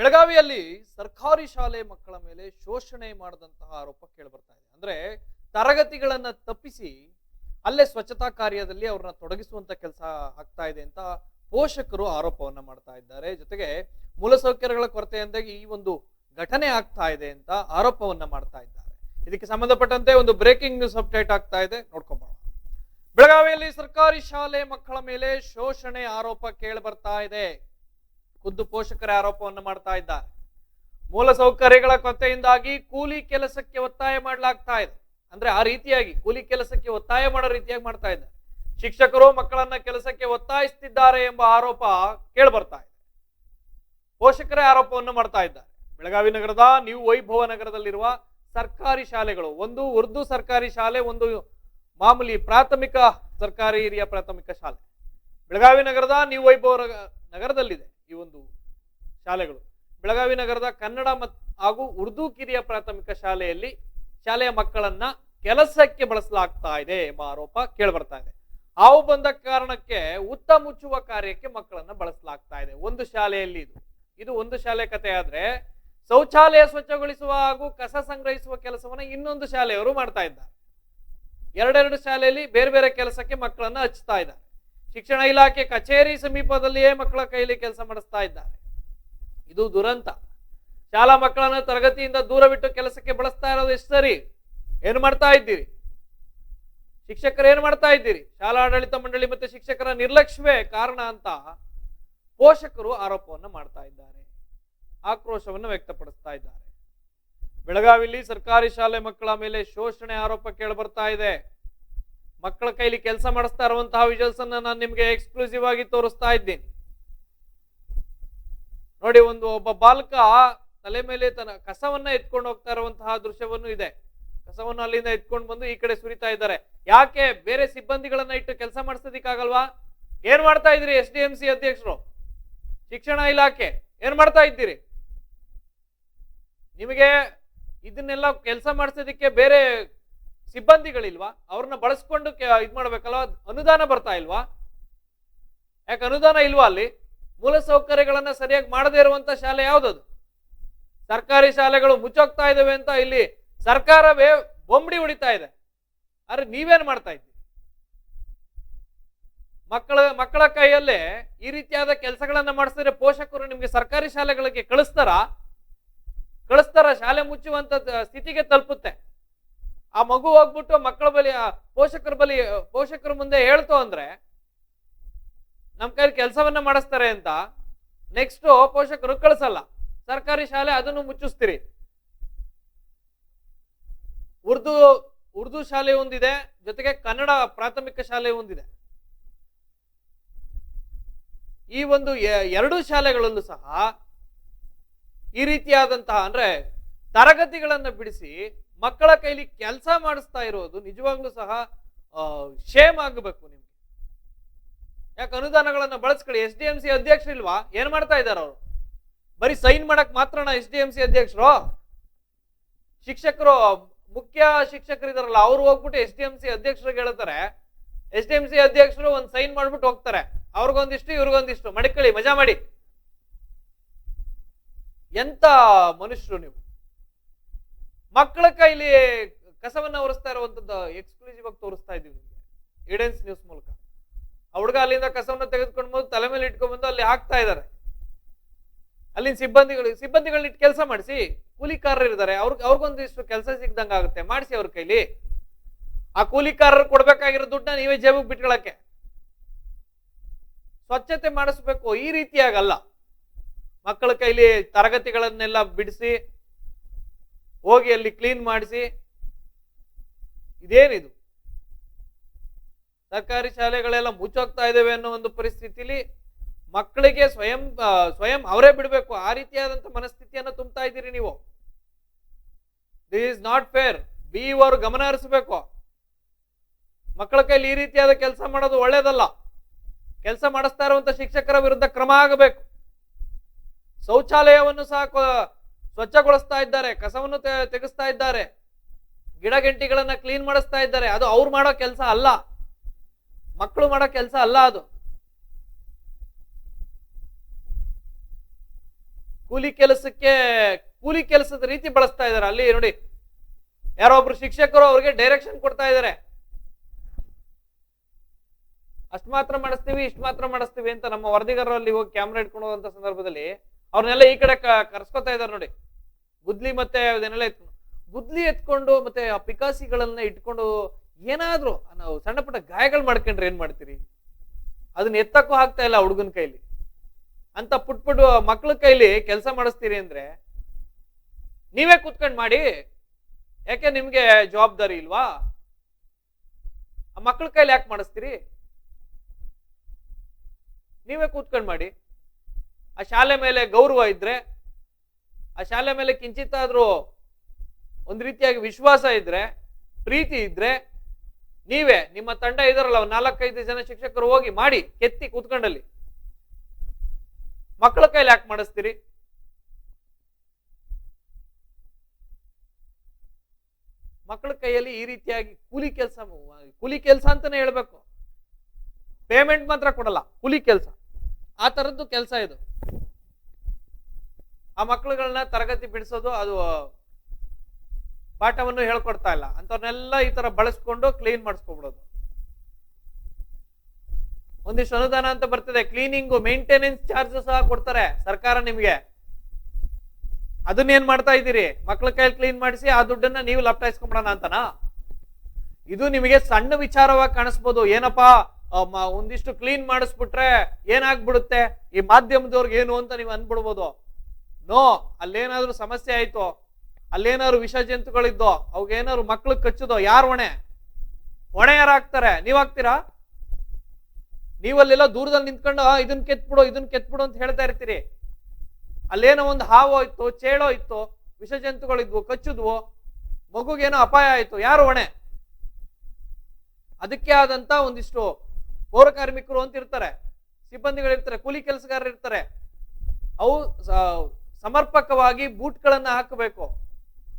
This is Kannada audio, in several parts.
ಬೆಳಗಾವಿಯಲ್ಲಿ ಸರ್ಕಾರಿ ಶಾಲೆ ಮಕ್ಕಳ ಮೇಲೆ ಶೋಷಣೆ ಮಾಡಿದಂತಹ ಆರೋಪ ಕೇಳಿಬರ್ತಾ ಇದೆ. ಅಂದ್ರೆ ತರಗತಿಗಳನ್ನ ತಪ್ಪಿಸಿ ಅಲ್ಲೇ ಸ್ವಚ್ಛತಾ ಕಾರ್ಯದಲ್ಲಿ ಅವ್ರನ್ನ ತೊಡಗಿಸುವಂತ ಕೆಲಸ ಆಗ್ತಾ ಇದೆ ಅಂತ ಪೋಷಕರು ಆರೋಪವನ್ನ ಮಾಡ್ತಾ ಇದ್ದಾರೆ. ಜೊತೆಗೆ ಮೂಲಸೌಕರ್ಯಗಳ ಕೊರತೆಯಿಂದಾಗಿ ಈ ಒಂದು ಘಟನೆ ಆಗ್ತಾ ಇದೆ ಅಂತ ಆರೋಪವನ್ನ ಮಾಡ್ತಾ ಇದ್ದಾರೆ. ಇದಕ್ಕೆ ಸಂಬಂಧಪಟ್ಟಂತೆ ಒಂದು ಬ್ರೇಕಿಂಗ್ ನ್ಯೂಸ್ ಅಪ್ಡೇಟ್ ಆಗ್ತಾ ಇದೆ. ನೋಡ್ಕೊಂಬೋಣ ಬೆಳಗಾವಿಯಲ್ಲಿ ಸರ್ಕಾರಿ ಶಾಲೆ ಮಕ್ಕಳ ಮೇಲೆ ಶೋಷಣೆ ಆರೋಪ ಕೇಳಿ ಬರ್ತಾ ಇದೆ. ಖುದ್ದು ಪೋಷಕರ ಆರೋಪವನ್ನು ಮಾಡ್ತಾ ಇದ್ದಾರೆ. ಮೂಲ ಸೌಕರ್ಯಗಳ ಕೊರತೆಯಿಂದಾಗಿ ಕೂಲಿ ಕೆಲಸಕ್ಕೆ ಒತ್ತಾಯ ಮಾಡಲಾಗ್ತಾ ಇದೆ. ಅಂದ್ರೆ ಆ ರೀತಿಯಾಗಿ ಕೂಲಿ ಕೆಲಸಕ್ಕೆ ಒತ್ತಾಯ ಮಾಡೋ ರೀತಿಯಾಗಿ ಮಾಡ್ತಾ ಇದ್ದಾರೆ ಶಿಕ್ಷಕರು ಮಕ್ಕಳನ್ನ ಕೆಲಸಕ್ಕೆ ಒತ್ತಾಯಿಸ್ತಿದ್ದಾರೆ ಎಂಬ ಆರೋಪ ಕೇಳಿ ಬರ್ತಾ ಇದೆ. ಪೋಷಕರೇ ಆರೋಪವನ್ನು ಮಾಡ್ತಾ ಇದ್ದಾರೆ. ಬೆಳಗಾವಿ ನಗರದ ನೀವು ವೈಭವ ನಗರದಲ್ಲಿರುವ ಸರ್ಕಾರಿ ಶಾಲೆಗಳು, ಒಂದು ಉರ್ದು ಸರ್ಕಾರಿ ಶಾಲೆ, ಒಂದು ಮಾಮೂಲಿ ಪ್ರಾಥಮಿಕ ಸರ್ಕಾರಿ ಹಿರಿಯ ಪ್ರಾಥಮಿಕ ಶಾಲೆ. ಬೆಳಗಾವಿ ನಗರದ ನೀವು ವೈಭವ ನಗ- ನಗರದಲ್ಲಿದೆ. ಈ ಒಂದು ಶಾಲೆಗಳು. ಬೆಳಗಾವಿ ನಗರದ ಕನ್ನಡ ಮತ್ತು ಹಾಗೂ ಉರ್ದು ಕಿರಿಯ ಪ್ರಾಥಮಿಕ ಶಾಲೆಯಲ್ಲಿ ಶಾಲೆಯ ಮಕ್ಕಳನ್ನ ಕೆಲಸಕ್ಕೆ ಬಳಸಲಾಗ್ತಾ ಇದೆ ಎಂಬ ಆರೋಪ ಕೇಳಿಬರ್ತಾ ಇದೆ. ಹಾವು ಬಂದ ಕಾರಣಕ್ಕೆ ಉತ್ತ ಮುಚ್ಚುವ ಕಾರ್ಯಕ್ಕೆ ಮಕ್ಕಳನ್ನ ಬಳಸಲಾಗ್ತಾ ಇದೆ. ಒಂದು ಶಾಲೆಯಲ್ಲಿ ಇದು. ಇದು ಒಂದು ಶಾಲೆ ಕಥೆ ಆದ್ರೆ ಶೌಚಾಲಯ ಸ್ವಚ್ಛಗೊಳಿಸುವ ಹಾಗೂ ಕಸ ಸಂಗ್ರಹಿಸುವ ಕೆಲಸವನ್ನ ಇನ್ನೊಂದು ಶಾಲೆಯವರು ಮಾಡ್ತಾ ಇದ್ದಾರೆ. ಎರಡೆರಡು ಶಾಲೆಯಲ್ಲಿ ಬೇರೆ ಬೇರೆ ಕೆಲಸಕ್ಕೆ ಮಕ್ಕಳನ್ನ ಹಚ್ತಾ ಇದ್ದಾರೆ. ಶಿಕ್ಷಣ ಇಲಾಖೆ ಕಚೇರಿ ಸಮೀಪದಲ್ಲಿಯೇ ಮಕ್ಕಳ ಕೈಲಿ ಕೆಲಸ ಮಾಡಿಸ್ತಾ ಇದ್ದಾರೆ. ಇದು ದುರಂತ. ಶಾಲಾ ಮಕ್ಕಳನ್ನು ತರಗತಿಯಿಂದ ದೂರ ಬಿಟ್ಟು ಕೆಲಸಕ್ಕೆ ಬಳಸ್ತಾ ಇರೋದು ಎಷ್ಟು ಸರಿ? ಏನು ಮಾಡ್ತಾ ಇದ್ದೀರಿ? ಶಿಕ್ಷಕರು ಏನು ಮಾಡ್ತಾ ಇದ್ದೀರಿ? ಶಾಲಾ ಆಡಳಿತ ಮಂಡಳಿ ಮತ್ತೆ ಶಿಕ್ಷಕರ ನಿರ್ಲಕ್ಷ್ಯವೇ ಕಾರಣ ಅಂತ ಪೋಷಕರು ಆರೋಪವನ್ನು ಮಾಡ್ತಾ ಇದ್ದಾರೆ. ಆಕ್ರೋಶವನ್ನು ವ್ಯಕ್ತಪಡಿಸ್ತಾ ಇದ್ದಾರೆ. ಬೆಳಗಾವಿಯಲ್ಲಿ ಸರ್ಕಾರಿ ಶಾಲೆ ಮಕ್ಕಳ ಮೇಲೆ ಶೋಷಣೆ ಆರೋಪ ಕೇಳಿ ಬರ್ತಾ ಇದೆ. ಮಕ್ಕಳ ಕೈಲಿ ಕೆಲಸ ಮಾಡಿಸ್ತಾ ಇರುವಂತಹ ವಿಜುವಲ್ಸ್ ಅನ್ನ ನಾನು ನಿಮಗೆ ಎಕ್ಸ್ಕ್ಲೂಸಿವ್ ಆಗಿ ತೋರಿಸ್ತಾ ಇದ್ದೀನಿ. ನೋಡಿ, ಒಂದು ಒಬ್ಬ ಬಾಲಕ ತಲೆ ಮೇಲೆ ತನ್ನ ಕಸವನ್ನ ಎತ್ಕೊಂಡು ಹೋಗ್ತಾ ಇರುವಂತಹ ದೃಶ್ಯವನ್ನು ಇದೆ. ಕಸವನ್ನು ಅಲ್ಲಿಂದ ಎತ್ಕೊಂಡು ಬಂದು ಈ ಕಡೆ ಸುರಿತಾ ಇದ್ದಾರೆ. ಯಾಕೆ? ಬೇರೆ ಸಿಬ್ಬಂದಿಗಳನ್ನ ಇಟ್ಟು ಕೆಲಸ ಮಾಡಿಸೋದಿಕ್ಕಾಗಲ್ವಾ? ಏನ್ ಮಾಡ್ತಾ ಇದ್ರಿ ಎಸ್ ಡಿ ಎಂ ಸಿ ಅಧ್ಯಕ್ಷರು? ಶಿಕ್ಷಣ ಇಲಾಖೆ, ಏನ್ ಮಾಡ್ತಾ ಇದ್ದೀರಿ? ನಿಮಗೆ ಇದನ್ನೆಲ್ಲ ಕೆಲಸ ಮಾಡಿಸೋದಿಕ್ಕೆ ಬೇರೆ ಸಿಬ್ಬಂದಿಗಳಿಲ್ವಾ? ಅವ್ರನ್ನ ಬಳಸ್ಕೊಂಡು ಇದ್ ಮಾಡ್ಬೇಕಲ್ವಾ? ಅನುದಾನ ಬರ್ತಾ ಇಲ್ವಾ? ಯಾಕೆ ಅನುದಾನ ಇಲ್ವಾ ಅಲ್ಲಿ? ಮೂಲ ಸೌಕರ್ಯಗಳನ್ನ ಸರಿಯಾಗಿ ಮಾಡದೇ ಇರುವಂತ ಶಾಲೆ ಯಾವ್ದದು? ಸರ್ಕಾರಿ ಶಾಲೆಗಳು ಮುಚ್ಚೋಗ್ತಾ ಇದಾವೆ ಅಂತ ಇಲ್ಲಿ ಸರ್ಕಾರವೇ ಬೊಂಬಡಿ ಹೊಡಿತಾ ಇದೆ. ಆದ್ರೆ ನೀವೇನ್ ಮಾಡ್ತಾ ಇದ್ದೀರಿ? ಮಕ್ಕಳ ಮಕ್ಕಳ ಕೈಯಲ್ಲೇ ಈ ರೀತಿಯಾದ ಕೆಲಸಗಳನ್ನ ಮಾಡಿಸಿದ್ರೆ ಪೋಷಕರು ನಿಮ್ಗೆ ಸರ್ಕಾರಿ ಶಾಲೆಗಳಿಗೆ ಕಳಿಸ್ತಾರ? ಕಳಿಸ್ತಾರ? ಶಾಲೆ ಮುಚ್ಚುವಂತ ಸ್ಥಿತಿಗೆ ತಲುಪುತ್ತೆ. ಆ ಮಗು ಹೋಗ್ಬಿಟ್ಟು ಮಕ್ಕಳ ಬಲಿ ಪೋಷಕರ ಬಲಿ ಪೋಷಕರ ಮುಂದೆ ಹೇಳ್ತು ಅಂದ್ರೆ, ನಮ್ ಕೈಲಿ ಕೆಲಸವನ್ನ ಮಾಡಿಸ್ತಾರೆ ಅಂತ ನೆಕ್ಸ್ಟ್ ಪೋಷಕರು ಕಳಿಸಲ್ಲ. ಸರ್ಕಾರಿ ಶಾಲೆ ಅದನ್ನು ಮುಚ್ಚಿಸ್ತೀರಿ. ಉರ್ದು ಉರ್ದು ಶಾಲೆ ಒಂದಿದೆ, ಜೊತೆಗೆ ಕನ್ನಡ ಪ್ರಾಥಮಿಕ ಶಾಲೆ ಒಂದಿದೆ. ಈ ಒಂದು ಎರಡು ಶಾಲೆಗಳಲ್ಲೂ ಸಹ ಈ ರೀತಿಯಾದಂತಹ ಅಂದ್ರೆ ತರಗತಿಗಳನ್ನು ಬಿಡಿಸಿ ಮಕ್ಕಳ ಕೈಲಿ ಕೆಲಸ ಮಾಡಿಸ್ತಾ ಇರೋದು ನಿಜವಾಗ್ಲೂ ಸಹ ಶೇಮ್ ಆಗಬೇಕು ನಿಮ್ಗೆ. ಯಾಕೆ ಅನುದಾನಗಳನ್ನ ಬಳಸ್ಕೊಳ್ಳಿ. ಎಸ್ ಡಿ ಎಂ ಸಿ ಅಧ್ಯಕ್ಷರು ಇಲ್ವಾ? ಏನ್ ಮಾಡ್ತಾ ಇದ್ದಾರೆ ಅವರು? ಬರೀ ಸೈನ್ ಮಾಡಕ್ ಮಾತ್ರನ ಎಸ್ ಡಿ ಎಂ ಸಿ ಅಧ್ಯಕ್ಷರು? ಶಿಕ್ಷಕರು, ಮುಖ್ಯ ಶಿಕ್ಷಕರು ಇದಾರಲ್ಲ, ಅವ್ರು ಹೋಗ್ಬಿಟ್ಟು ಎಸ್ ಡಿ ಎಂ ಸಿ ಅಧ್ಯಕ್ಷರಿಗೆ ಹೇಳ್ತಾರೆ. ಎಸ್ ಡಿ ಎಂ ಸಿ ಅಧ್ಯಕ್ಷರು ಒಂದ್ ಸೈನ್ ಮಾಡ್ಬಿಟ್ಟು ಹೋಗ್ತಾರೆ. ಅವ್ರಿಗೊಂದಿಷ್ಟು, ಇವ್ರಿಗೊಂದಿಷ್ಟು. ಮಡಿಕಳಿ ಮಜಾ ಮಾಡಿ. ಎಂತ ಮನುಷ್ಯರು ನೀವು? ಮಕ್ಕಳ ಕೈಲಿ ಕಸವನ್ನ ಒರೆಸ್ತಾ ಇರುವಂತದ್ದು ಎಕ್ಸ್ಕ್ಲೂಸಿವ್ ಆಗಿ ತೋರಿಸ್ತಾ ಇದೀವಿ ನಿಮ್ಗೆ. ಇಡೆನ್ಸ್ ನ್ಯೂಸ್ ಮೂಲಕ. ಹುಡುಗ ಅಲ್ಲಿಂದ ಕಸವನ್ನ ತೆಗೆದುಕೊಂಡು ಬಂದು ತಲೆ ಮೇಲೆ ಇಟ್ಕೊಂಡ್ ಬಂದು ಅಲ್ಲಿ ಹಾಕ್ತಾ ಇದ್ದಾರೆ. ಅಲ್ಲಿನ ಸಿಬ್ಬಂದಿಗಳು, ಸಿಬ್ಬಂದಿಗಳನ್ನ ಇಟ್ಟು ಕೆಲಸ ಮಾಡಿಸಿ, ಕೂಲಿಕಾರರು ಇದ್ದಾರೆ. ಅವ್ರಿಗೆ ಅವ್ರಿಗೊಂದಿಷ್ಟು ಕೆಲಸ ಸಿಗ್ದಂಗ ಆಗುತ್ತೆ. ಮಾಡಿಸಿ ಅವ್ರ ಕೈಲಿ. ಆ ಕೂಲಿಕಾರರು ಕೊಡ್ಬೇಕಾಗಿರೋ ದುಡ್ಡನ್ನ ನೀವೇ ಜೇಬಿಗೆ ಬಿಟ್ಕೊಳಕ್ಕೆ. ಸ್ವಚ್ಛತೆ ಮಾಡಿಸ್ಬೇಕು ಈ ರೀತಿಯಾಗಲ್ಲ. ಮಕ್ಕಳ ಕೈಲಿ ತರಗತಿಗಳನ್ನೆಲ್ಲ ಬಿಡಿಸಿ ಹೋಗಿ ಅಲ್ಲಿ ಕ್ಲೀನ್ ಮಾಡಿಸಿ, ಇದೇನಿದು? ಸರ್ಕಾರಿ ಶಾಲೆಗಳೆಲ್ಲ ಮುಚ್ಚೋಗ್ತಾ ಇದ್ದಾವೆ ಅನ್ನೋ ಒಂದು ಪರಿಸ್ಥಿತಿಲಿ ಮಕ್ಕಳಿಗೆ ಸ್ವಯಂ ಸ್ವಯಂ ಅವರೇ ಬಿಡಬೇಕು. ಆ ರೀತಿಯಾದಂಥ ಮನಸ್ಥಿತಿಯನ್ನು ತುಂಬ್ತಾ ಇದ್ದೀರಿ ನೀವು. ದಿಸ್ ಇಸ್ ನಾಟ್ ಫೇರ್ ಬಿ ಅವರು ಗಮನ ಹರಿಸಬೇಕು. ಮಕ್ಕಳ ಕೈಲಿ ಈ ರೀತಿಯಾದ ಕೆಲಸ ಮಾಡೋದು ಒಳ್ಳೇದಲ್ಲ. ಕೆಲಸ ಮಾಡಿಸ್ತಾ ಇರುವಂತ ಶಿಕ್ಷಕರ ವಿರುದ್ಧ ಕ್ರಮ ಆಗಬೇಕು. ಶೌಚಾಲಯವನ್ನು ಸಹ ಸ್ವಚ್ಛಗೊಳಿಸ್ತಾ ಇದ್ದಾರೆ, ಕಸವನ್ನು ತೆಗೆಸ್ತಾ ಇದ್ದಾರೆ, ಗಿಡ ಗಂಟಿಗಳನ್ನ ಕ್ಲೀನ್ ಮಾಡಿಸ್ತಾ ಇದ್ದಾರೆ. ಅದು ಅವ್ರು ಮಾಡೋ ಕೆಲಸ ಅಲ್ಲ. ಮಕ್ಕಳು ಮಾಡೋ ಕೆಲಸ ಅಲ್ಲ ಅದು. ಕೂಲಿ ಕೆಲಸಕ್ಕೆ, ಕೂಲಿ ಕೆಲಸದ ರೀತಿ ಬಳಸ್ತಾ ಇದ್ದಾರೆ. ಅಲ್ಲಿ ನೋಡಿ, ಯಾರೋ ಒಬ್ರು ಶಿಕ್ಷಕರು ಅವ್ರಿಗೆ ಡೈರೆಕ್ಷನ್ ಕೊಡ್ತಾ ಇದಾರೆ ಅಷ್ಟು ಮಾತ್ರ ಮಾಡಿಸ್ತೀವಿ, ಇಷ್ಟು ಮಾತ್ರ ಮಾಡಿಸ್ತೀವಿ ಅಂತ ನಮ್ಮ ವರದಿಗಾರರಲ್ಲಿ ಹೋಗಿ ಕ್ಯಾಮ್ರಾ ಇಟ್ಕೊಂಡು ಸಂದರ್ಭದಲ್ಲಿ ಅವ್ರನ್ನೆಲ್ಲ ಈ ಕಡೆ ಕರ್ಸ್ಕೊತಾ ಇದಾರೆ ನೋಡಿ. ಗುದ್ಲಿ ಮತ್ತೆ ಅದನ್ನೆಲ್ಲ ಎತ್ಕೊಂಡು ಗುದ್ಲಿ ಎತ್ಕೊಂಡು ಮತ್ತೆ ಆ ಪಿಕಾಸಿಗಳನ್ನ ಇಟ್ಕೊಂಡು ಏನಾದ್ರೂ ನಾವು ಸಣ್ಣ ಪುಟ್ಟ ಗಾಯಗಳು ಮಾಡ್ಕೊಂಡ್ರೆ ಏನ್ ಮಾಡ್ತೀರಿ? ಅದನ್ನ ಎತ್ತಕ್ಕೂ ಆಗ್ತಾ ಇಲ್ಲ ಹುಡುಗನ ಕೈಲಿ. ಅಂತ ಪುಟ್ ಪುಟ್ಟು ಮಕ್ಳ ಕೈಲಿ ಕೆಲಸ ಮಾಡಿಸ್ತೀರಿ ಅಂದ್ರೆ ನೀವೇ ಕೂತ್ಕೊಂಡು ಮಾಡಿ. ಯಾಕೆ ನಿಮ್ಗೆ ಜವಾಬ್ದಾರಿ ಇಲ್ವಾ? ಆ ಮಕ್ಳ ಕೈಲಿ ಯಾಕೆ ಮಾಡಿಸ್ತೀರಿ? ನೀವೇ ಕೂತ್ಕೊಂಡು ಮಾಡಿ. ಆ ಶಾಲೆ ಮೇಲೆ ಗೌರವ ಇದ್ರೆ ಆ ಶಾಲೆ ಮೇಲೆ ಕಿಂಚಿತ್ತಾದ್ರೂ ಒಂದು ರೀತಿಯಾಗಿ ವಿಶ್ವಾಸ ಇದ್ರೆ, ಪ್ರೀತಿ ಇದ್ರೆ, ನೀವೇ ನಿಮ್ಮ ತಂಡ ಇದಾರಲ್ಲ ನಾಲ್ಕೈದು ಜನ ಶಿಕ್ಷಕರು ಹೋಗಿ ಮಾಡಿ ಕೆತ್ತಿ ಕೂತ್ಕೊಂಡಲ್ಲಿ. ಮಕ್ಕಳ ಕೈಲಿ ಯಾಕೆ ಮಾಡಿಸ್ತೀರಿ? ಮಕ್ಕಳ ಕೈಯಲ್ಲಿ ಈ ರೀತಿಯಾಗಿ ಕೂಲಿ ಕೆಲಸ ಕೂಲಿ ಕೆಲಸ ಅಂತಾನೆ ಹೇಳ್ಬೇಕು. ಪೇಮೆಂಟ್ ಮಾತ್ರ ಕೊಡಲ್ಲ, ಕೂಲಿ ಕೆಲಸ. ಆ ತರದ್ದು ಕೆಲಸ ಇದು. ಆ ಮಕ್ಕಳುಗಳನ್ನ ತರಗತಿ ಬಿಡಿಸೋದು ಅದು ಪಾಠವನ್ನು ಹೇಳ್ಕೊಡ್ತಾ ಇಲ್ಲ. ಅಂತವ್ರನ್ನೆಲ್ಲ ಈ ತರ ಬಳಸ್ಕೊಂಡು ಕ್ಲೀನ್ ಮಾಡಿಸ್ಕೊಬಿಡೋದು. ಒಂದಿಷ್ಟು ಅನುದಾನ ಅಂತ ಬರ್ತದೆ. ಕ್ಲೀನಿಂಗು, ಮೇಂಟೆನೆನ್ಸ್ ಚಾರ್ಜ್ ಸಹ ಕೊಡ್ತಾರೆ ಸರ್ಕಾರ ನಿಮ್ಗೆ. ಅದನ್ನ ಏನ್ ಮಾಡ್ತಾ ಇದ್ದೀರಿ? ಮಕ್ಳ ಕೈಯಲ್ಲಿ ಕ್ಲೀನ್ ಮಾಡಿಸಿ ಆ ದುಡ್ಡನ್ನ ನೀವು ಲಪ್ಟಾಯಿಸ್ಕೊಂಬಿಡೋಣ ಅಂತನಾ? ಇದು ನಿಮಗೆ ಸಣ್ಣ ವಿಚಾರವಾಗಿ ಕಾಣಿಸ್ಬೋದು. ಏನಪ್ಪಾ ಒಂದಿಷ್ಟು ಕ್ಲೀನ್ ಮಾಡಿಸ್ಬಿಟ್ರೆ ಏನಾಗ್ಬಿಡುತ್ತೆ? ಈ ಮಾಧ್ಯಮದವ್ರಿಗೆ ಏನು ಅಂತ ನೀವು ಅನ್ಬಿಡ್ಬೋದು ನೋ, ಅಲ್ಲೇನಾದ್ರೂ ಸಮಸ್ಯೆ ಆಯ್ತು, ಅಲ್ಲೇನಾದ್ರು ವಿಷ ಜಂತುಗಳಿದ್ದೋ ಅವಾಗೇನಾದ್ರು ಮಕ್ಳು ಕಚ್ಚುದೋ, ಯಾರು ಹೊಣೆ? ಹೊಣೆ ನೀವ್ ಹಾಕ್ತೀರಾ? ನೀವಲ್ಲೆಲ್ಲ ದೂರದಲ್ಲಿ ನಿಂತ್ಕೊಂಡು ಇದನ್ನ ಇದನ್ ಕೆತ್ಬಿಡು ಇದನ್ ಕೆತ್ಬಿಡು ಅಂತ ಹೇಳ್ತಾ ಇರ್ತೀರಿ. ಅಲ್ಲೇನೋ ಒಂದು ಹಾವು ಇತ್ತು, ಚೇಳೋ ಇತ್ತು ವಿಷ ಜಂತುಗಳಿದ್ವು ಕಚ್ಚುದ್ವು, ಮಗುಗೇನೋ ಅಪಾಯ ಆಯ್ತು, ಯಾರು ಹೊಣೆ? ಅದಕ್ಕೆ ಆದಂತ ಒಂದಿಷ್ಟು ಪೌರ ಕಾರ್ಮಿಕರು ಅಂತ ಇರ್ತಾರೆ. ಸಿಬ್ಬಂದಿಗಳಿರ್ತಾರೆ, ಕೂಲಿ ಕೆಲಸಗಾರರು ಇರ್ತಾರೆ. ಅವು ಸಮರ್ಪಕವಾಗಿ ಬೂಟ್ಗಳನ್ನ ಹಾಕಬೇಕು.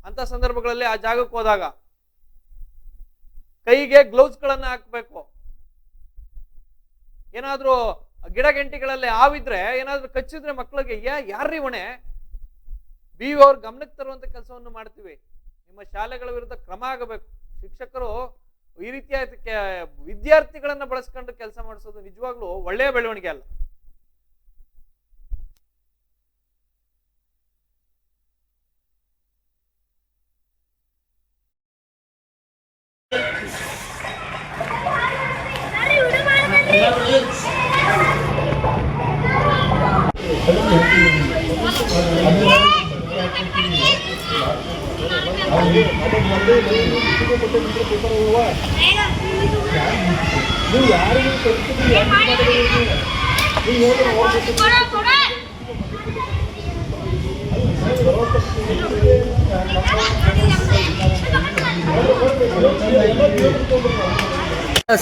ಅಂತ ಸಂದರ್ಭಗಳಲ್ಲಿ ಆ ಜಾಗಕ್ಕೆ ಹೋದಾಗ ಕೈಗೆ ಗ್ಲೌಸ್ ಗಳನ್ನ ಹಾಕಬೇಕು. ಏನಾದ್ರೂ ಗಿಡ ಗಂಟಿಗಳಲ್ಲಿ ಆವಿದ್ರೆ ಏನಾದ್ರೂ ಕಚ್ಚಿದ್ರೆ ಮಕ್ಕಳಿಗೆ ಯಾ, ಯಾರ್ರಿ ಹೊಣೆ ಬಿ ಅವ್ರ ಗಮನಕ್ಕೆ ತರುವಂತ ಕೆಲಸವನ್ನು ಮಾಡ್ತೀವಿ. ನಿಮ್ಮ ಶಾಲೆಗಳ ವಿರುದ್ಧ ಕ್ರಮ ಆಗಬೇಕು. ಶಿಕ್ಷಕರು ಈ ರೀತಿಯ ವಿದ್ಯಾರ್ಥಿಗಳನ್ನ ಬಳಸ್ಕೊಂಡು ಕೆಲಸ ಮಾಡಿಸೋದು ನಿಜವಾಗ್ಲೂ ಒಳ್ಳೆಯ ಬೆಳವಣಿಗೆ ಅಲ್ಲ.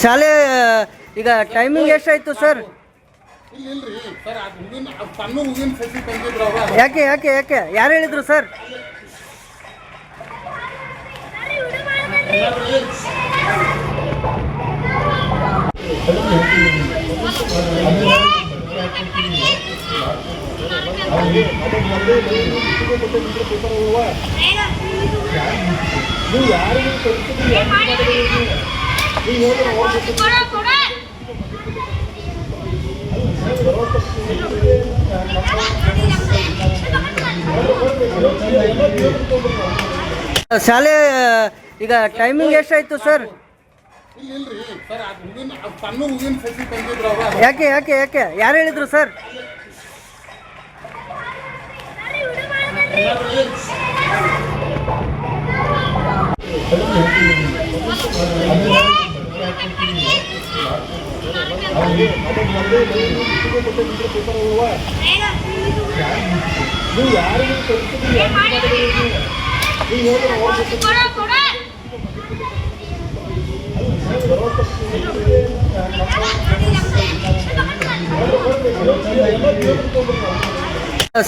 ಶಾಲೆ ಈಗ ಟೈಮಿಂಗ್ ಎಷ್ಟಾಯ್ತು ಸರ್ ಯಾಕೆ ಯಾಕೆ ಯಾಕೆ ಯಾರು ಹೇಳಿದ್ರು ಸರ್ ಶಾಲೆ ಈಗ ಟೈಮಿಂಗ್ ಎಷ್ಟಾಯ್ತು ಸರ್ ಯಾಕೆ ಯಾಕೆ ಯಾಕೆ ಯಾರು ಹೇಳಿದ್ರು ಸರ್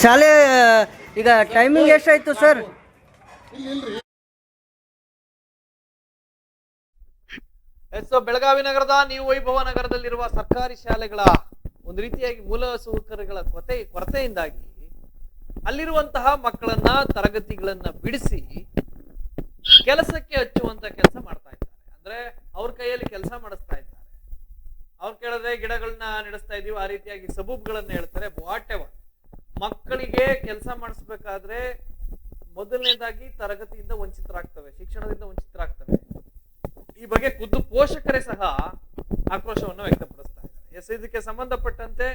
ಶಾಲೆ ಈಗ ಟೈಮಿಂಗ್ ಎಷ್ಟಾಯ್ತು ಸರ್ ಎಸ್, ಬೆಳಗಾವಿ ನಗರದ ನೀವು ವೈಭವ ನಗರದಲ್ಲಿರುವ ಸರ್ಕಾರಿ ಶಾಲೆಗಳ ಒಂದು ರೀತಿಯಾಗಿ ಮೂಲ ಸೌಕರ್ಯಗಳ ಕೊರತೆ ಕೊರತೆಯಿಂದಾಗಿ ಅಲ್ಲಿರುವಂತಹ ಮಕ್ಕಳನ್ನ, ತರಗತಿಗಳನ್ನ ಬಿಡಿಸಿ ಕೆಲಸಕ್ಕೆ ಹಚ್ಚುವಂತ ಕೆಲಸ ಮಾಡ್ತಾ ಇದ್ದಾರೆ. ಅಂದ್ರೆ ಅವ್ರ ಕೈಯಲ್ಲಿ ಕೆಲಸ ಮಾಡಿಸ್ತಾ ಇದ್ದಾರೆ. ಅವ್ರು ಕೇಳಿದ್ರೆ ಗಿಡಗಳನ್ನ ನಡೆಸ್ತಾ ಇದೀವಿ, ಆ ರೀತಿಯಾಗಿ ಸಬೂಬ್ಗಳನ್ನ ಹೇಳ್ತಾರೆ. ವಾಟ್ ಎವರ್ ಮಕ್ಕಳಿಗೆ ಕೆಲಸ ಮಾಡಿಸ್ಬೇಕಾದ್ರೆ ಮೊದಲನೇದಾಗಿ ತರಗತಿಯಿಂದ ವಂಚಿತರಾಗ್ತವೆ, ಶಿಕ್ಷಣದಿಂದ ವಂಚಿತರಾಗ್ತವೆ. ಈ ಬಗ್ಗೆ ಖುದ್ದು ಪೋಷಕರೇ ಸಹ ಆಕ್ರೋಶವನ್ನು ವ್ಯಕ್ತಪಡಿಸ್ತಾ ಇದ್ದಾರೆ. ಎಸ್, ಇದಕ್ಕೆ ಸಂಬಂಧಪಟ್ಟಂತೆ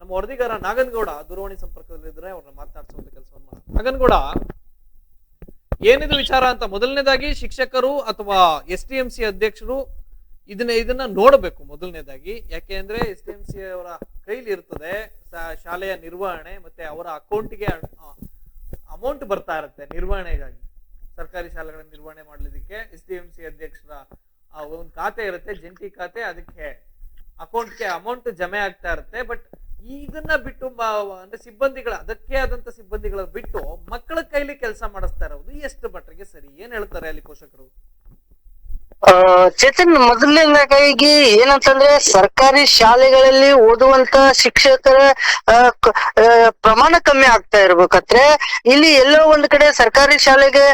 ನಮ್ಮ ವರದಿಗಾರ ನಾಗನಗೌಡ ದೂರವಾಣಿ ಸಂಪರ್ಕದಲ್ಲಿದ್ದರೆ ಅವ್ರನ್ನ ಮಾತನಾಡಿಸುವಂತ ಕೆಲಸವನ್ನು ಮಾಡ್ತಾರೆ ನಾಗನಗೌಡ, ಏನಿದು ವಿಚಾರ ಅಂತ ಮೊದಲನೇದಾಗಿ ಶಿಕ್ಷಕರು ಅಥವಾ ಎಸ್ ಟಿ ಎಂ ಸಿ ಅಧ್ಯಕ್ಷರು ಇದನ್ನ ಇದನ್ನ ನೋಡಬೇಕು ಮೊದಲನೇದಾಗಿ. ಯಾಕೆ ಅಂದ್ರೆ ಎಸ್ ಟಿ ಎಂ ಸಿ ಅವರ ಕೈಲಿ ಇರ್ತದೆ ಶಾಲೆಯ ನಿರ್ವಹಣೆ ಮತ್ತೆ ಅವರ ಅಕೌಂಟ್ಗೆ ಅಮೌಂಟ್ ಬರ್ತಾ ಇರುತ್ತೆ ನಿರ್ವಹಣೆಗಾಗಿ. ಸರ್ಕಾರಿ ಶಾಲೆಗಳ ನಿರ್ವಹಣೆ ಮಾಡಲಿಕ್ಕೆ ಎಸ್ ಟಿ ಎಂ ಸಿ ಅಧ್ಯಕ್ಷರ ಆ ಒಂದು ಖಾತೆ ಇರುತ್ತೆ, ಜಂಟಿ ಖಾತೆ, ಅದಕ್ಕೆ ಅಕೌಂಟ್ಗೆ ಅಮೌಂಟ್ ಜಮೆ ಆಗ್ತಾ ಇರುತ್ತೆ. ಬಟ್ ಇದನ್ನ ಬಿಟ್ಟು ಅಂದ್ರೆ ಸಿಬ್ಬಂದಿಗಳ, ಅದಕ್ಕೆ ಆದಂತ ಸಿಬ್ಬಂದಿಗಳ ಬಿಟ್ಟು ಮಕ್ಕಳ ಕೈಲಿ ಕೆಲಸ ಮಾಡಿಸ್ತಾ ಇರೋದು ಎಷ್ಟು ಮಟ್ಟಿಗೆ ಸರಿ? ಏನ್ ಹೇಳ್ತಾರೆ ಅಲ್ಲಿ ಪೋಷಕರು? ಚೇತನ್, ಮೊದಲನೇದಾಗಿ ಏನಂತಂದ್ರೆ ಸರ್ಕಾರಿ ಶಾಲೆಗಳಲ್ಲಿ ಓದುವಂತ ಶಿಕ್ಷಕರ ಪ್ರಮಾಣ ಕಮ್ಮಿ ಆಗ್ತಾ ಇರ್ಬೇಕಂದ್ರೆ ಇಲ್ಲಿ ಎಲ್ಲೋ ಒಂದ್ ಕಡೆ ಸರ್ಕಾರಿ ಶಾಲೆಗೆ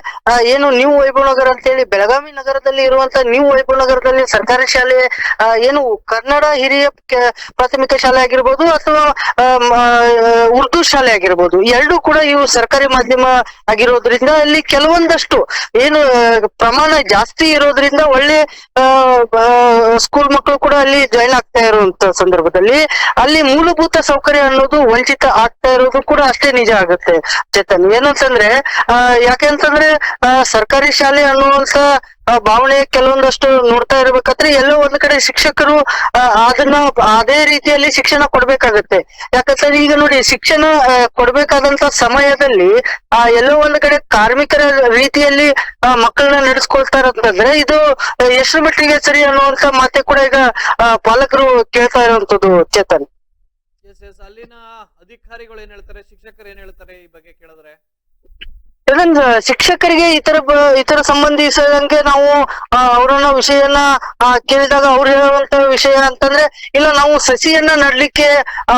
ಏನು ನ್ಯೂ ವೈಭವ್ ನಗರ ಅಂತ ಹೇಳಿ ಬೆಳಗಾವಿ ನಗರದಲ್ಲಿ ಇರುವಂತ ನ್ಯೂ ವೈಭವ್ ನಗರದಲ್ಲಿ ಸರ್ಕಾರಿ ಶಾಲೆ ಏನು ಕನ್ನಡ ಹಿರಿಯ ಪ್ರಾಥಮಿಕ ಶಾಲೆ ಆಗಿರ್ಬೋದು ಅಥವಾ ಉರ್ದು ಶಾಲೆ ಆಗಿರ್ಬೋದು, ಎರಡೂ ಕೂಡ ಇವು ಸರ್ಕಾರಿ ಮಾಧ್ಯಮ ಆಗಿರೋದ್ರಿಂದ ಅಲ್ಲಿ ಕೆಲವೊಂದಷ್ಟು ಏನು ಪ್ರಮಾಣ ಜಾಸ್ತಿ ಇರೋದ್ರಿಂದ ಒಳ್ಳೆ ಸ್ಕೂಲ್ ಮಕ್ಕಳು ಕೂಡ ಅಲ್ಲಿ ಜಾಯಿನ್ ಆಗ್ತಾ ಇರುವಂತ ಸಂದರ್ಭದಲ್ಲಿ. ಅಲ್ಲಿ ಮೂಲಭೂತ ಸೌಕರ್ಯ ಅನ್ನೋದು ವಂಚಿತ ಆಗ್ತಾ ಇರೋದು ಕೂಡ ಅಷ್ಟೇ ನಿಜ ಆಗುತ್ತೆ, ಚೇತನ್. ಏನಂತಂದ್ರೆ ಯಾಕೆಂತಂದ್ರೆ ಸರ್ಕಾರಿ ಶಾಲೆ ಅನ್ನುವಂತ ಭಾವನೆ ಕೆಲವೊಂದಷ್ಟು ನೋಡ್ತಾ ಇರ್ಬೇಕಾದ್ರೆ ಎಲ್ಲೋ ಒಂದ್ ಕಡೆ ಶಿಕ್ಷಕರು ಅದನ್ನ ಅದೇ ರೀತಿಯಲ್ಲಿ ಶಿಕ್ಷಣ ಕೊಡ್ಬೇಕಾಗತ್ತೆ. ಯಾಕಂತಂದ್ರೆ ಈಗ ನೋಡಿ ಶಿಕ್ಷಣ ಕೊಡ್ಬೇಕಾದಂತ ಸಮಯದಲ್ಲಿ, ಆ, ಎಲ್ಲೋ ಒಂದ್ ಕಡೆ ಕಾರ್ಮಿಕರ ರೀತಿಯಲ್ಲಿ ಮಕ್ಕಳನ್ನ ನಡೆಸ್ಕೊಳ್ತಾರ ಅಂತಂದ್ರೆ ಇದು ಎಷ್ಟು ಮಟ್ಟಿಗೆ ಸರಿ ಅನ್ನುವಂತ ಮಾತೆ ಕೂಡ ಈಗ ಪಾಲಕರು ಕೇಳ್ತಾ ಇರುವಂತದ್ದು ಚೇತನ್. ಅಲ್ಲಿನ ಅಧಿಕಾರಿಗಳು ಏನ್ ಹೇಳ್ತಾರೆ? ಶಿಕ್ಷಕರು ಏನ್ ಹೇಳ್ತಾರೆ ಈ ಬಗ್ಗೆ ಕೇಳಿದ್ರೆ? ಇದನ್ ಶಿಕ್ಷಕರಿಗೆ ಇತರ ಇತರ ಸಂಬಂಧಿಸಿದಂಗೆ ನಾವು ಅವರನ್ನ ವಿಷಯನ ಕೇಳಿದಾಗ ಅವ್ರು ಹೇಳುವಂತ ವಿಷಯ ಅಂತಂದ್ರೆ ಇಲ್ಲ ನಾವು ಸಸಿಯನ್ನ ನಡ್ಲಿಕ್ಕೆ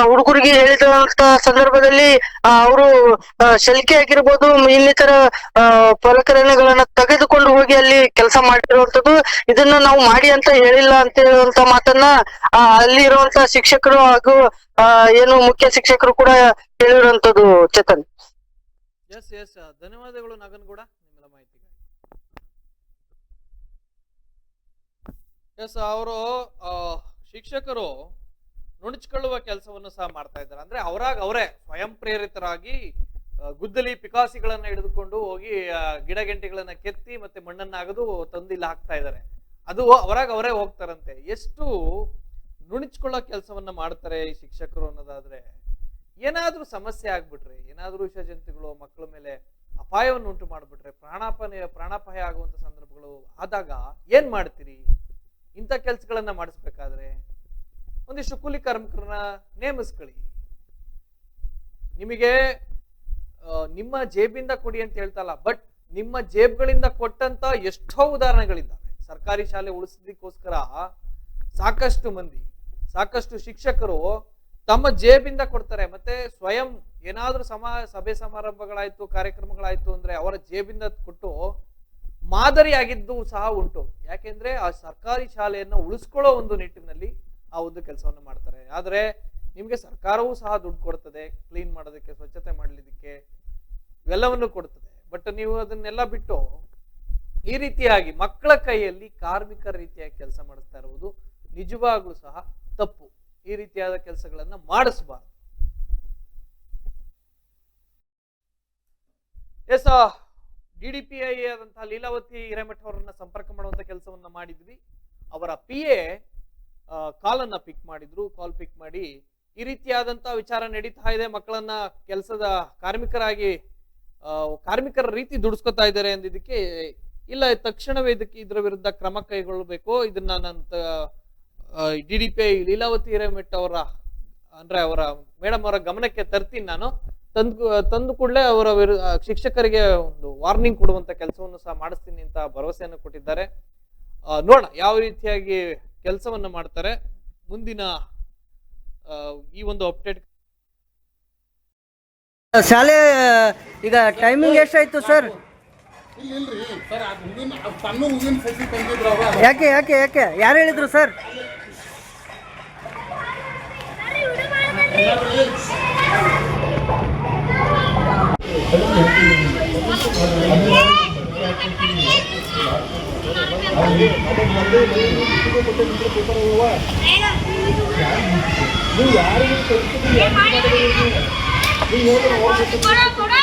ಹುಡುಗರಿಗೆ ಹೇಳಿದಂತ ಸಂದರ್ಭದಲ್ಲಿ ಅವರು ಶಲಿಕೆ ಆಗಿರ್ಬೋದು ಇನ್ನಿತರ ಆ, ಪರಿಕರಣಗಳನ್ನ ತೆಗೆದುಕೊಂಡು ಹೋಗಿ ಅಲ್ಲಿ ಕೆಲಸ ಮಾಡಿರುವಂತದ್ದು ಇದನ್ನ ನಾವು ಮಾಡಿ ಅಂತ ಹೇಳಿಲ್ಲ ಅಂತ ಹೇಳುವಂತ ಮಾತನ್ನ ಅಲ್ಲಿ ಇರುವಂತ ಶಿಕ್ಷಕರು ಹಾಗೂ ಏನು ಮುಖ್ಯ ಶಿಕ್ಷಕರು ಕೂಡ ಹೇಳಿರುವಂತದ್ದು ಚೇತನ್. ಎಸ್ ಎಸ್ ಧನ್ಯವಾದಗಳು ನಾಗನಗೌಡ ನಿಮ್ಮೆಲ್ಲ ಮಾಹಿತಿಗಾಗಿ. ಎಸ್ ಅವರು ಶಿಕ್ಷಕರು ನುಣುಚ್ಕೊಳ್ಳುವ ಕೆಲಸವನ್ನು ಸಹ ಮಾಡ್ತಾ ಇದ್ದಾರೆ. ಅಂದ್ರೆ ಅವರಾಗ ಅವರೇ ಸ್ವಯಂ ಪ್ರೇರಿತರಾಗಿ ಗುದ್ದಲಿ ಪಿಕಾಸಿಗಳನ್ನ ಹಿಡಿದುಕೊಂಡು ಹೋಗಿ ಗಿಡ ಗಂಟೆಗಳನ್ನ ಕೆತ್ತಿ ಮತ್ತೆ ಮಣ್ಣನ್ನ ಅಗದು ತಂದು ಇಲ್ಲಿ ಹಾಕ್ತಾ ಇದ್ದಾರೆ. ಅದು ಅವರಾಗ ಅವರೇ ಹೋಗ್ತಾರಂತೆ. ಎಷ್ಟು ನುಣುಚ್ಕೊಳ್ಳೋ ಕೆಲಸವನ್ನ ಮಾಡ್ತಾರೆ ಈ ಶಿಕ್ಷಕರು ಅನ್ನೋದಾದ್ರೆ ಏನಾದ್ರೂ ಸಮಸ್ಯೆ ಆಗ್ಬಿಟ್ರೆ, ಏನಾದರೂ ವಿಷ ಜಂತುಗಳು ಮಕ್ಕಳ ಮೇಲೆ ಅಪಾಯವನ್ನು ಉಂಟು ಮಾಡಿಬಿಟ್ರೆ, ಪ್ರಾಣಾಪಾಯ ಪ್ರಾಣಾಪಾಯ ಆಗುವಂಥ ಸಂದರ್ಭಗಳು ಆದಾಗ ಏನು ಮಾಡ್ತೀರಿ? ಇಂಥ ಕೆಲಸಗಳನ್ನು ಮಾಡಿಸ್ಬೇಕಾದ್ರೆ ಒಂದಿಷ್ಟು ಕೂಲಿ ಕಾರ್ಮಿಕರನ್ನ ನೇಮಿಸ್ಕೊಳ್ಳಿ. ನಿಮಗೆ ನಿಮ್ಮ ಜೇಬಿಂದ ಕೊಡಿ ಅಂತ ಹೇಳ್ತಲ್ಲ, ಬಟ್ ನಿಮ್ಮ ಜೇಬ್ಗಳಿಂದ ಕೊಟ್ಟಂತ ಎಷ್ಟೋ ಉದಾಹರಣೆಗಳಿದ್ದಾವೆ. ಸರ್ಕಾರಿ ಶಾಲೆ ಉಳಿಸೋದಕ್ಕೋಸ್ಕರ ಸಾಕಷ್ಟು ಮಂದಿ, ಸಾಕಷ್ಟು ಶಿಕ್ಷಕರು ತಮ್ಮ ಜೇಬಿಂದ ಕೊಡ್ತಾರೆ. ಮತ್ತೆ ಸ್ವಯಂ ಏನಾದ್ರೂ ಸಮ, ಸಭೆ ಸಮಾರಂಭಗಳಾಯ್ತು, ಕಾರ್ಯಕ್ರಮಗಳಾಯ್ತು ಅಂದ್ರೆ ಅವರ ಜೇಬಿಂದ ಕೊಟ್ಟು ಮಾದರಿಯಾಗಿದ್ದು ಸಹ ಉಂಟು. ಯಾಕೆಂದ್ರೆ ಆ ಸರ್ಕಾರಿ ಶಾಲೆಯನ್ನು ಉಳಿಸ್ಕೊಳ್ಳೋ ಒಂದು ನಿಟ್ಟಿನಲ್ಲಿ ಆ ಒಂದು ಕೆಲಸವನ್ನು ಮಾಡ್ತಾರೆ. ಆದ್ರೆ ನಿಮಗೆ ಸರ್ಕಾರವೂ ಸಹ ದುಡ್ಡು ಕೊಡ್ತದೆ, ಕ್ಲೀನ್ ಮಾಡೋದಕ್ಕೆ, ಸ್ವಚ್ಛತೆ ಮಾಡಲಿದ್ದಕ್ಕೆ ಇವೆಲ್ಲವನ್ನು ಕೊಡ್ತದೆ. ಬಟ್ ನೀವು ಅದನ್ನೆಲ್ಲ ಬಿಟ್ಟು ಈ ರೀತಿಯಾಗಿ ಮಕ್ಕಳ ಕೈಯಲ್ಲಿ ಕಾರ್ಮಿಕರ ರೀತಿಯಾಗಿ ಕೆಲಸ ಮಾಡಿಸ್ತಾ ಇರುವುದು ನಿಜವಾಗ್ಲೂ ಸಹ ತಪ್ಪು. ಈ ರೀತಿಯಾದ ಕೆಲಸಗಳನ್ನ ಮಾಡಿಸಬಾರ್ದು. S D D P I ಆದಂತಹ ಲೀಲಾವತಿ ಹಿರೇಮಠ ಅವರನ್ನ ಸಂಪರ್ಕ ಮಾಡುವಂತ ಕೆಲಸವನ್ನ ಮಾಡಿದ್ವಿ. ಅವರ ಪಿ ಎ ಕಾಲನ್ನ ಪಿಕ್ ಮಾಡಿದ್ರು. ಕಾಲ್ ಪಿಕ್ ಮಾಡಿ ಈ ರೀತಿಯಾದಂತಹ ವಿಚಾರ ನಡೀತಾ ಇದೆ. ಮಕ್ಕಳನ್ನ ಕೆಲಸದ ಕಾರ್ಮಿಕರಾಗಿ ಕಾರ್ಮಿಕರ ರೀತಿ ದುಡಿಸ್ಕೊತಾ ಇದ್ದಾರೆ ಅಂದಿದ್ದಕ್ಕೆ ಇಲ್ಲ, ತಕ್ಷಣವೇ ಇದಕ್ಕೆ ಇದರ ವಿರುದ್ಧ ಕ್ರಮ ಕೈಗೊಳ್ಳಬೇಕು. ಇದನ್ನ ನಾನು D D P I Leelavathi Hiremath ಅವರ ಅಂದ್ರೆ ಅವರ ಮೇಡಮ್ ಅವರ ಗಮನಕ್ಕೆ ತರ್ತೀನಿ ನಾನು. ತಂದು ತಂದು ಕೂಡಲೇ ಅವರ ವಿರು ಶಿಕ್ಷಕರಿಗೆ ಒಂದು ವಾರ್ನಿಂಗ್ ಕೊಡುವಂತ ಕೆಲಸವನ್ನು ಸಹ ಮಾಡಿಸ್ತೀನಿ ಅಂತ ಭರವಸೆಯನ್ನು ಕೊಟ್ಟಿದ್ದಾರೆ. ನೋಡೋಣ ಯಾವ ರೀತಿಯಾಗಿ ಕೆಲಸವನ್ನು ಮಾಡ್ತಾರೆ. ಮುಂದಿನ ಈ ಒಂದು ಅಪ್ಡೇಟ್. ಶಾಲೆ ಈಗ ಟೈಮಿಂಗ್ ಎಷ್ಟಾಯ್ತು ಸರ್ ಯಾಕೆ ಯಾಕೆ ಯಾಕೆ? ಯಾರು ಹೇಳಿದ್ರು ಸರ್ ಕೊಡ